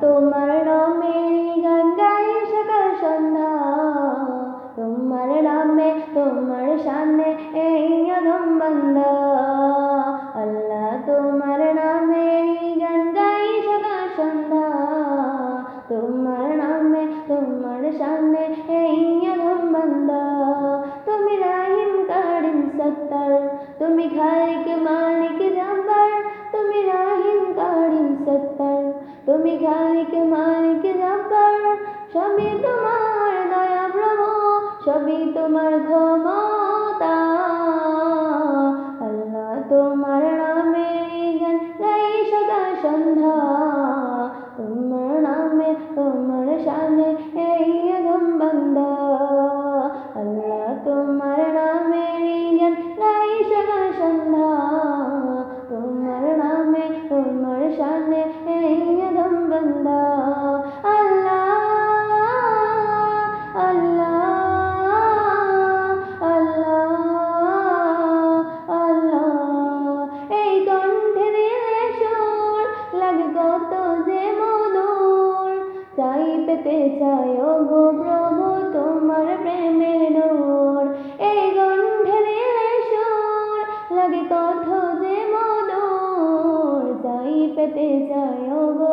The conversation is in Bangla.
তোমার নামে গান গাই সকাল সন্ধ্যা। তোমার নামে, তোমার সামনে এই অধম বান্দা। আল্লাহ তোমার নামে গান গাই সকাল সন্ধ্যা। তোমার নামে, তোমার সামনে এই অধম বান্দা। তুমি রাহিম কারিম সত্তর। তুমি খালিক মালিক তুমি খালিক মালিক জব্বার সবই তোমার দয়া প্রভু সবই তোমার ক্ষমতা। আল্লাহ তোমার নামে পেতে চাই। ও গো প্রভু, তোমার প্রেমের নূর, এই গন্ধে দিলে সুর লাগে কত যে মধুর, যাই পেতে চাই ও গো